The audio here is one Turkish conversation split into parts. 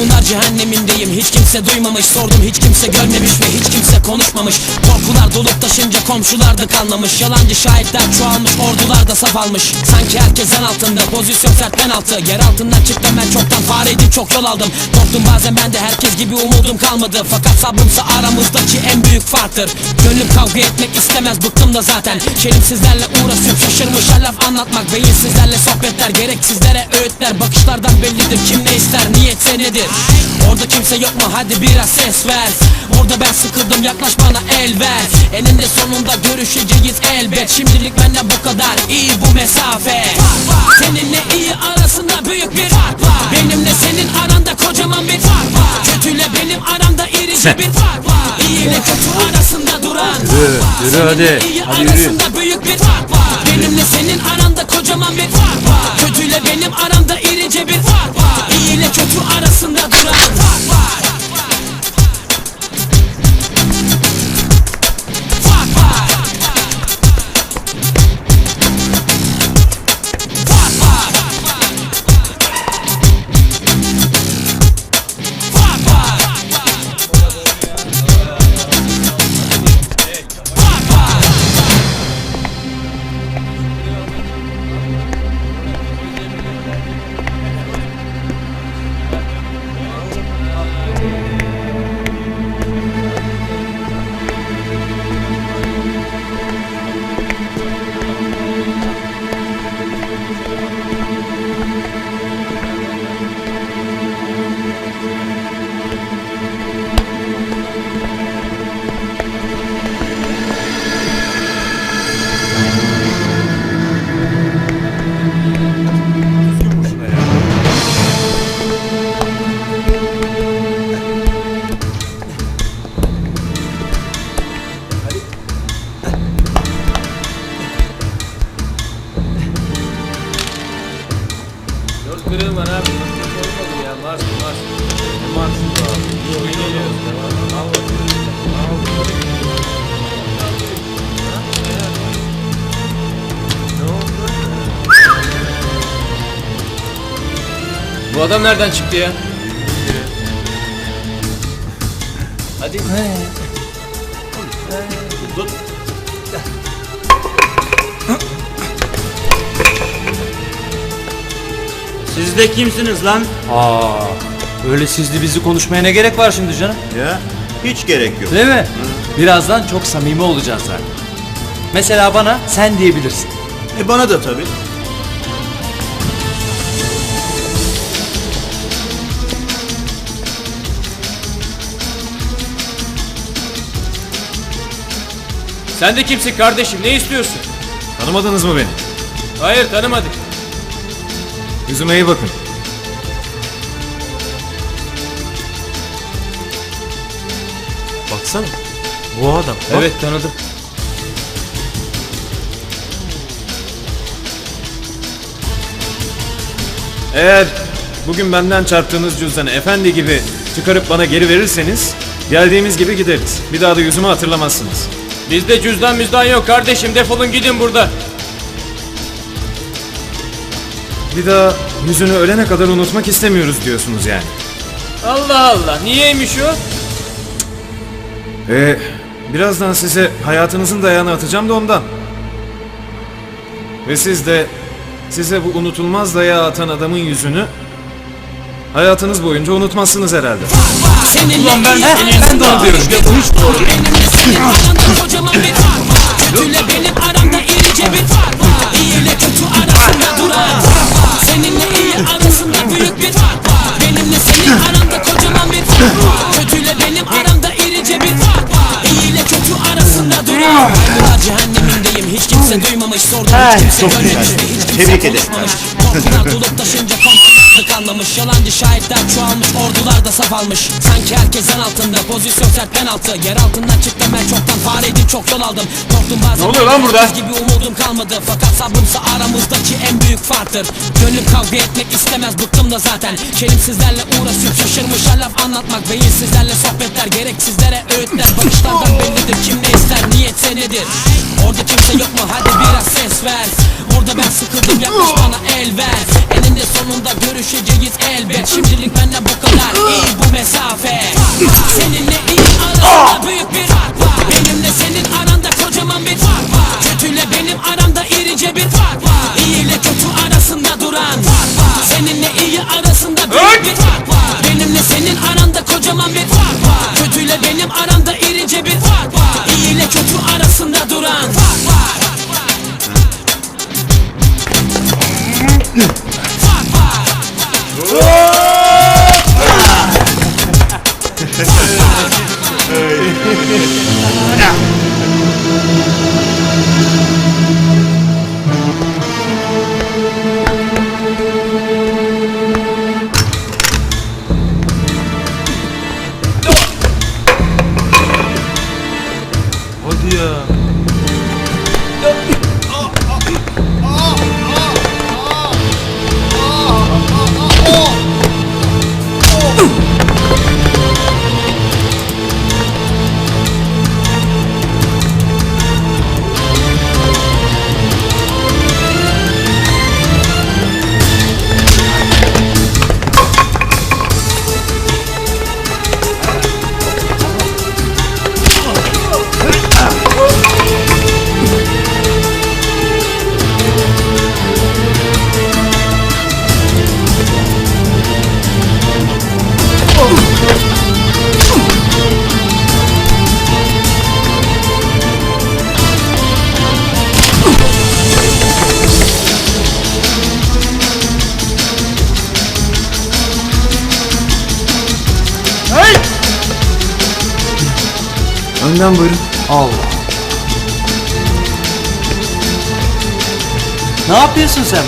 Maymunlar cehennemindeyim. Hiç kimse duymamış Sordum hiç kimse görmemiş ve hiç kimse konuşmamış. Korkular dolup taşınca komşular da kanlamış Yalancı şahitler çoğalmış ordular da saf almış. Sanki herkes en altında pozisyon sert penaltı Yer altından çıktım ben çoktan fareydim çok yol aldım. Korktum bazen ben de herkes gibi umudum kalmadı. Fakat sabrımsa aramızdaki en büyük farktır. Gönlüm kavga etmek istemez bıktım da zaten. Şerefsizlerle uğraşıp şaşırmışa laf anlatmak Beyinsizlerle sohbetler gereksizlere öğütler. Bakışlardan bellidir kim ne ister niyetse nedir Orada kimse yok mu? Hadi biraz ses ver. Orada ben sıkıldım yaklaş bana el ver. Eninde sonunda görüşeceğiz elbet. Şimdilik benden bu kadar iyi bu mesafe. Seninle iyi arasında büyük bir fark var. Benimle senin aranda kocaman bir fark var. Kötüyle benim aramda irice Sen. bir fark var. İyi ile kötü arasında duran Yürü, hadi. iyi Hadi yürü. arasında büyük bir fark var. Benimle senin aranda kocaman bir fark var. Kötüyle benim aramda irice bir fark var. İyi ile kötü arasında kırığım var abi. Olmadı ya. Mars Mars. Mars bu abi? Yok geliyoruz. Al bakayım. Al bakayım. Ne oldu? Bu adam nereden çıktı ya? Hadi. Siz de kimsiniz lan? Aa, öyle sizli bizi konuşmaya ne gerek var şimdi canım? Ya hiç gerek yok. Değil mi? Birazdan çok samimi olacağız zaten. Mesela bana sen diyebilirsin. E bana da tabii. Sen de kimsin kardeşim? Ne istiyorsun? Tanımadınız mı beni? Hayır tanımadık. Yüzüme iyi bakın. Baksana. Bu adam. Evet tanıdım. Eğer bugün benden çarptığınız cüzdanı efendi gibi çıkarıp bana geri verirseniz geldiğimiz gibi gideriz. Bir daha da yüzümü hatırlamazsınız. Bizde cüzdan müzdan yok kardeşim. Defolun gidin burada. Bir daha yüzünü ölene kadar unutmak istemiyoruz diyorsunuz yani. Allah Allah. Niyeymiş o? Ee, birazdan size hayatınızın dayağını atacağım da ondan. Ve siz de size bu unutulmaz dayağı atan adamın yüzünü hayatınız boyunca unutmazsınız herhalde. Ulan ben- ben de onu arasında diyorum. Kimse çok güzel. Tebrik ederim. Patlamış Yalancı şahitler çoğalmış ordular da saf almış. Sanki herkesten altında pozisyon sert penaltı Yer altından çıktım ben çoktan fareydim çok yol aldım. Korktum bazen Ne oluyor lan burada? herkes gibi umudum kalmadı. Fakat sabrımsa aramızdaki en büyük farktır. Gönlüm kavga etmek istemez bıktım da zaten. Kelimsizlerle uğraşıp şaşırmışlar laf anlatmak Beyinsizlerle sohbetler gereksizlere öğütler. Bakışlardan bellidir kim ne ister niyetse nedir Orada kimse yok mu? Hadi biraz ses ver. Burada ben sıkıldım yaklaş bana el ver. Eninde sonunda görüşeceğiz elbet. Şimdilik benden bu kadar. İyi bu mesafe. Seninle Önden buyurun. Allah. Ne yapıyorsun sen?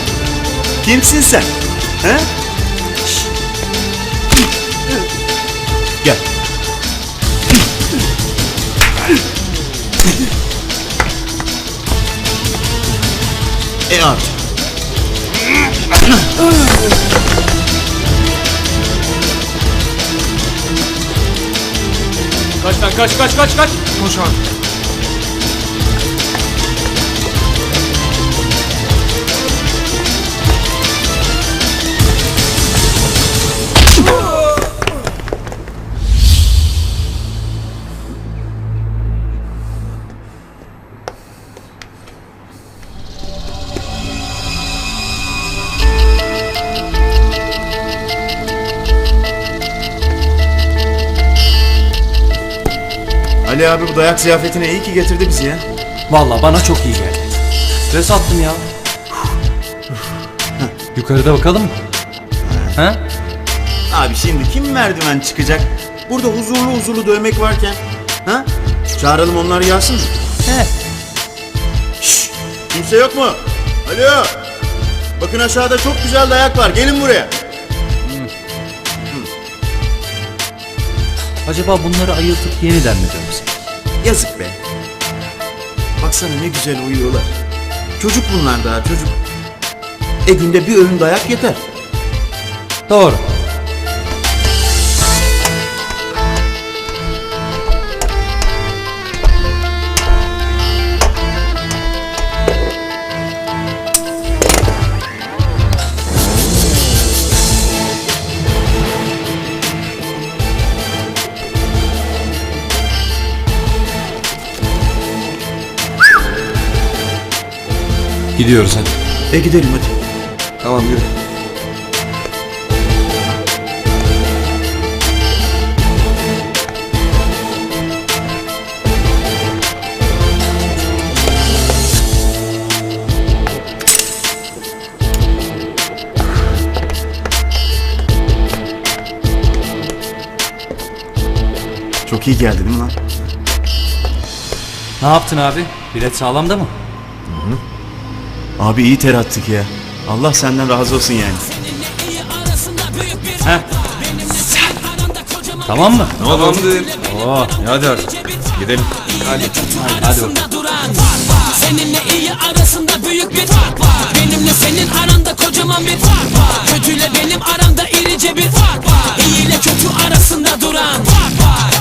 Kimsin sen? He? Kaç lan kaç kaç kaç kaç. Koş abi. Ali abi bu dayak ziyafetine iyi ki getirdi bizi ya. Vallahi bana çok iyi geldi. Stres attım ya. Yukarıda bakalım mı? Ha? Abi şimdi kim merdiven çıkacak? Burada huzurlu huzurlu dövmek varken. Ha? Çağıralım onları gelsin? He. Şşş! Kimse yok mu? Alo! Bakın aşağıda çok güzel dayak var. Gelin buraya. Acaba bunları ayıltıp yeniden mi dövsek? Yazık be. Baksana ne güzel uyuyorlar. Çocuk bunlar daha çocuk. E günde bir öğün dayak yeter. Doğru. Gidiyoruz hadi. E gidelim hadi. Tamam yürü. Çok iyi geldi değil mi lan? Ne yaptın abi? Bilet sağlamda mı? Abi iyi ter attık ya. Allah senden razı olsun yani. Heh. Tamam mı? Ne oldu? Tamamdır. Oo. Hadi artık. Gidelim. Hadi. Hadi, hadi bakalım. Seninle iyi arasında büyük bir fark var Benimle senin aranda kocaman bir fark var Kötüyle benim aramda irice bir fark var İyi kötü arasında duran fark var